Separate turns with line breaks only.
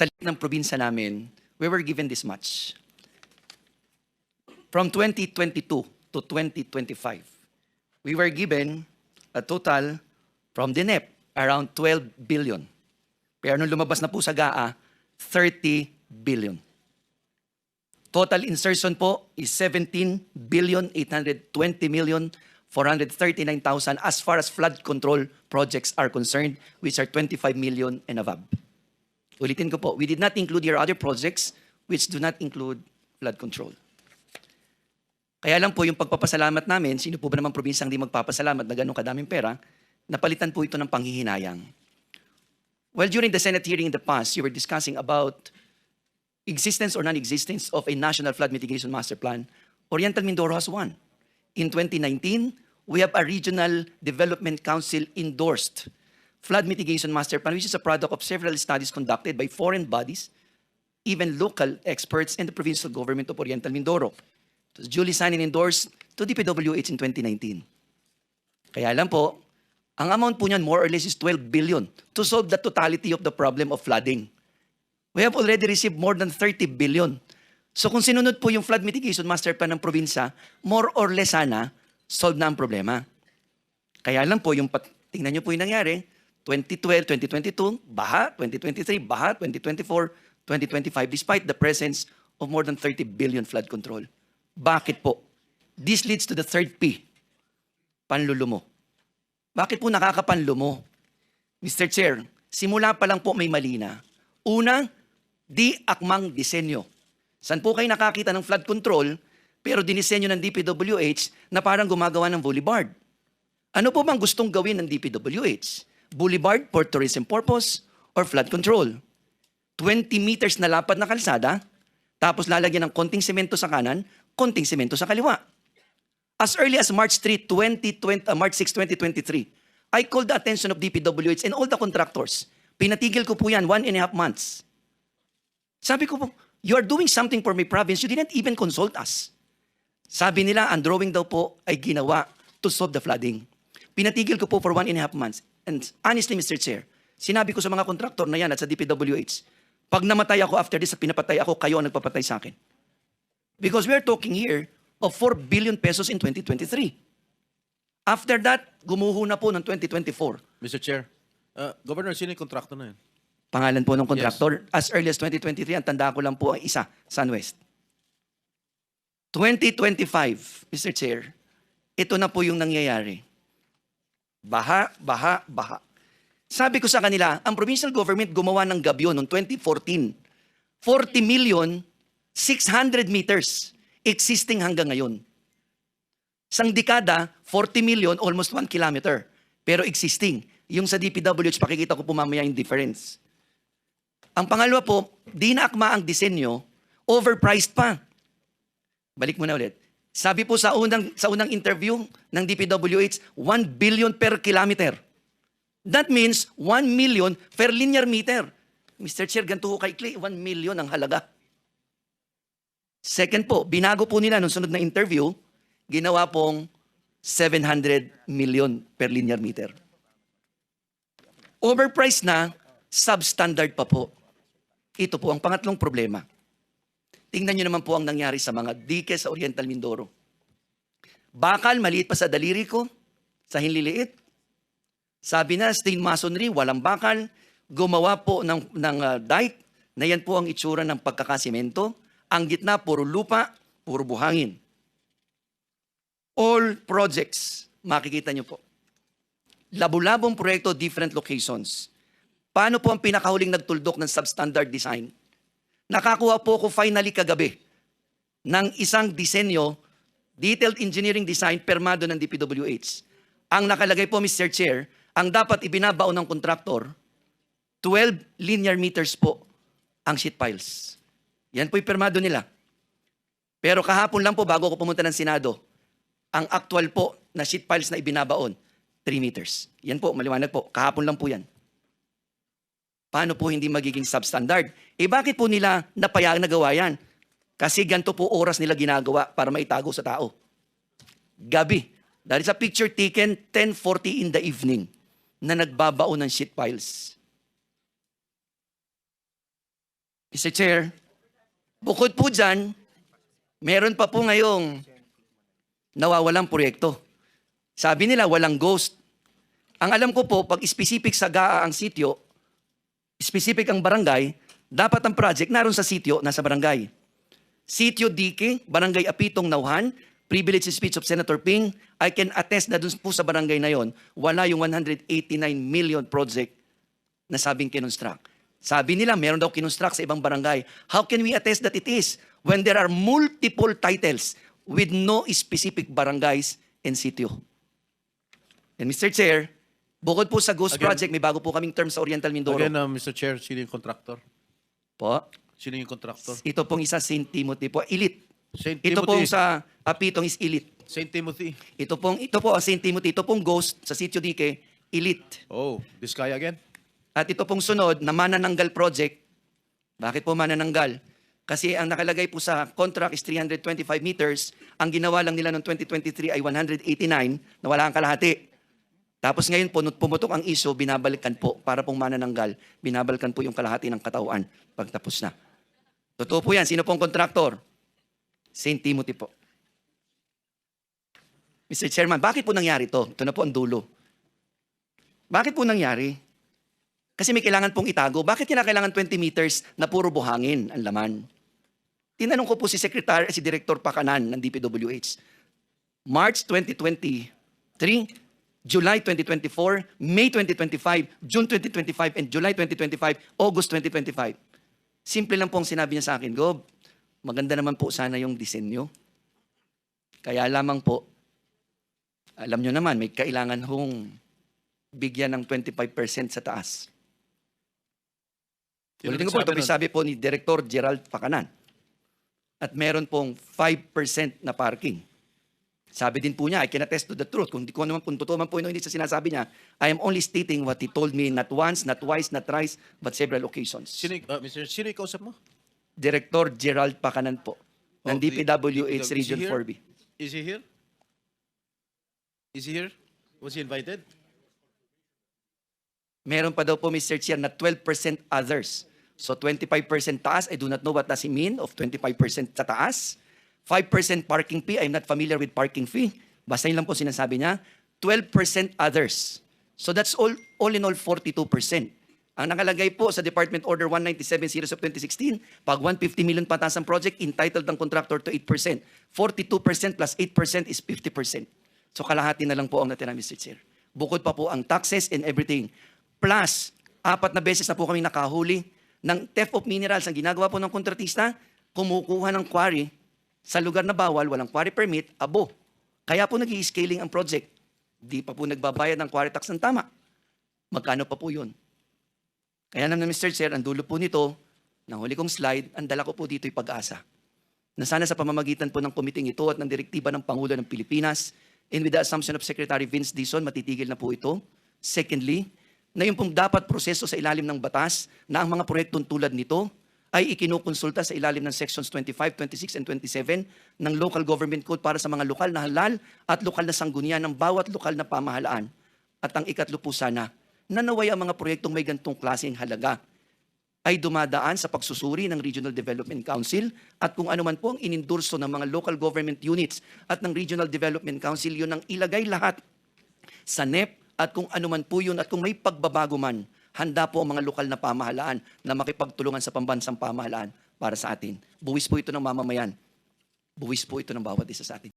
sa ng probinsya namin, we were given this much. From 2022 to 2025, we were given a total from DNEP around 12 billion. Pero nung lumabas na po sa GAA, 30 billion. Total insertion po is 17 billion 820 million 439,000 as far as flood control projects are concerned, which are 25 million and above. Ulitin ko po, we did not include your other projects which do not include flood control. Kaya lang po yung pagpapasalamat namin, sino po ba naman probinsyang di magpapasalamat na ganun kadaming pera, napalitan po ito ng panghihinayang. Well, during the Senate hearing in the past, you were discussing about existence or non-existence of a national flood mitigation master plan. Oriental Mindoro has one. In 2019, we have a regional development council endorsed flood mitigation master plan, which is a product of several studies conducted by foreign bodies, even local experts, and the provincial government of Oriental Mindoro. It was duly signed and endorsed to DPWH in 2019. Kaya lang po, ang amount po niyan more or less is 12 billion to solve the totality of the problem of flooding. We have already received more than 30 billion. So kung sinunod po yung flood mitigation master plan ng probinsya, more or less sana, solve na ang problema. Kaya lang po, yung tingnan niyo po yung nangyari, 2012, 2022, baha, 2023, baha, 2024, 2025, despite the presence of more than 30 billion flood control. Bakit po? This leads to the third P, panlulumo. Bakit po nakakapanlumo? Mr. Chair, simula pa lang po may mali na. Una, di akmang disenyo. San po kayo nakakita ng flood control, pero dinisenyo ng DPWH na parang gumagawa ng boulevard? Ano po bang gustong gawin ng DPWH? Boulevard for tourism purpose or flood control? 20 meters na lapad na kalsada, tapos lalagyan ng konting semento sa kanan, konting semento sa kaliwa. As early as March 3, 2020, uh, March 6, 2023, I called the attention of DPWH and all the contractors. Pinatigil ko po yan one and a half months. Sabi ko po, you are doing something for my province, you didn't even consult us. Sabi nila, ang drawing daw po ay ginawa to solve the flooding. Pinatigil ko po for one and a half months. And honestly, Mr. Chair, sinabi ko sa mga kontraktor na yan at sa DPWH, pag namatay ako after this at pinapatay ako, kayo ang nagpapatay sa akin. Because we're talking here of 4 billion pesos in 2023. After that, gumuho na po ng 2024.
Mr. Chair, uh, Governor, sino yung kontrakto na yun?
Pangalan po ng kontraktor. As early as 2023, ang tanda ko lang po ang isa, SunWest. 2025, Mr. Chair, ito na po yung nangyayari. Baha, baha, baha. Sabi ko sa kanila, ang provincial government gumawa ng gabyo noong 2014. 40 million, 600 meters existing hanggang ngayon. Sang dekada, 40 million, almost 1 kilometer. Pero existing. Yung sa DPWH, pakikita ko po mamaya yung difference. Ang pangalawa po, di na akma ang disenyo, overpriced pa. Balik mo na ulit. Sabi po sa unang, sa unang interview ng DPWH, 1 billion per kilometer. That means 1 million per linear meter. Mr. Chair, ganito ko kay Clay, 1 million ang halaga. Second po, binago po nila nung sunod na interview, ginawa pong 700 million per linear meter. Overpriced na, substandard pa po. Ito po ang pangatlong problema. Tingnan nyo naman po ang nangyari sa mga dike sa Oriental Mindoro. Bakal, maliit pa sa daliri ko, sa hinliliit. Sabi na, stain masonry, walang bakal. Gumawa po ng, ng uh, dike, na yan po ang itsura ng pagkakasimento. Ang gitna, puro lupa, puro buhangin. All projects, makikita nyo po. Labu-labong proyekto, different locations. Paano po ang pinakahuling nagtuldok ng substandard design? Nakakuha po ako finally kagabi ng isang disenyo, detailed engineering design, permado ng DPWH. Ang nakalagay po, Mr. Chair, ang dapat ibinabaon ng kontraktor, 12 linear meters po ang sheet piles. Yan po'y permado nila. Pero kahapon lang po, bago ko pumunta ng Senado, ang actual po na sheet piles na ibinabaon, 3 meters. Yan po, maliwanag po. Kahapon lang po yan. Paano po hindi magiging substandard? Eh bakit po nila napayag nagawa yan? Kasi ganito po oras nila ginagawa para maitago sa tao. Gabi. That is a picture taken 10.40 in the evening na nagbabaon ng sheet piles. Mr. Chair, bukod po dyan, meron pa po ngayong nawawalang proyekto. Sabi nila walang ghost. Ang alam ko po, pag specific sa GAA ang sityo, specific ang barangay, dapat ang project naroon sa sityo, nasa barangay. Sitio Dike, Barangay Apitong Nauhan, privilege speech of Senator Ping, I can attest na dun po sa barangay na yon, wala yung 189 million project na sabing kinonstruct. Sabi nila, meron daw kinonstruct sa ibang barangay. How can we attest that it is when there are multiple titles with no specific barangays and sitio? And Mr. Chair, bukod po sa Ghost
Again-
Project, may bago po kaming term sa Oriental Mindoro.
Again, uh, Mr. Chair, sino yung contractor?
po,
Sino yung contractor?
ito pong isa St. Timothy po, elite.
St.
Ito pong
Timothy.
sa Apitong is elite.
St. Timothy.
Ito pong ito po ang St. Timothy, ito pong Ghost sa Sitio Dike, elite.
Oh, this guy again?
At ito pong sunod na Manananggal Project. Bakit po Manananggal? Kasi ang nakalagay po sa contract is 325 meters. Ang ginawa lang nila noong 2023 ay 189 na wala ang kalahati. Tapos ngayon po, pumutok ang iso, binabalikan po para pong manananggal. Binabalikan po yung kalahati ng katawan pagtapos na. Totoo po yan. Sino pong kontraktor? St. Timothy po. Mr. Chairman, bakit po nangyari to? Ito na po ang dulo. Bakit po nangyari? Kasi may kailangan pong itago. Bakit kinakailangan 20 meters na puro buhangin ang laman? Tinanong ko po si Secretary, si Director Pakanan ng DPWH. March 2023, July 2024, May 2025, June 2025, and July 2025, August 2025. Simple lang po ang sinabi niya sa akin, Gob, maganda naman po sana yung disenyo. Kaya lamang po, alam nyo naman, may kailangan hong bigyan ng 25% sa taas. Ulitin ko po, ito sabi po ni Director Gerald Pakanan. At meron pong 5% na parking. Sabi din po niya, I can attest to the truth. Kung di ko naman kung totoo man po yung hindi sa sinasabi niya, I am only stating what he told me not once, not twice, not thrice, but several occasions.
Sino, uh, Mr. Sino yung kausap mo?
Director Gerald Pakanan po, ng
Oh, the-
DPWH
is he
Region
here?
4B.
Is he here? Is he here? Was he invited?
Meron pa daw po, Mr. Chair, na 12% others. So 25% taas, I do not know what does he mean of 25% sa taas. 5% parking fee, I'm not familiar with parking fee. Basta yun lang po sinasabi niya. 12% others. So that's all, all in all 42%. Ang nakalagay po sa Department Order 197 series of 2016, pag 150 million pataas ang project, entitled ng contractor to 8%. 42% plus 8% is 50%. So kalahati na lang po ang natira, Mr. Chair. Bukod pa po ang taxes and everything. Plus, apat na beses na po kami nakahuli ng theft of minerals. Ang ginagawa po ng kontratista, kumukuha ng quarry sa lugar na bawal, walang quarry permit, abo. Kaya po nag scaling ang project. Di pa po nagbabayad ng quarry tax ng tama. Magkano pa po yun? Kaya naman, Mr. Chair, ang dulo po nito, ng huli kong slide, ang dala ko po dito ay pag-asa. Na sana sa pamamagitan po ng komiting ito at ng direktiba ng Pangulo ng Pilipinas, and with the assumption of Secretary Vince Dizon, matitigil na po ito. Secondly, na yung pong dapat proseso sa ilalim ng batas na ang mga proyektong tulad nito ay ikinukonsulta sa ilalim ng Sections 25, 26, and 27 ng Local Government Code para sa mga lokal na halal at lokal na sanggunian ng bawat lokal na pamahalaan. At ang ikatlo po sana, na naway ang mga proyektong may gantong klaseng halaga ay dumadaan sa pagsusuri ng Regional Development Council at kung ano man po ang inindurso ng mga local government units at ng Regional Development Council, yun ang ilagay lahat sa NEP at kung ano man po yun at kung may pagbabago man, handa po ang mga lokal na pamahalaan na makipagtulungan sa pambansang pamahalaan para sa atin. Buwis po ito ng mamamayan. Buwis po ito ng bawat isa sa atin.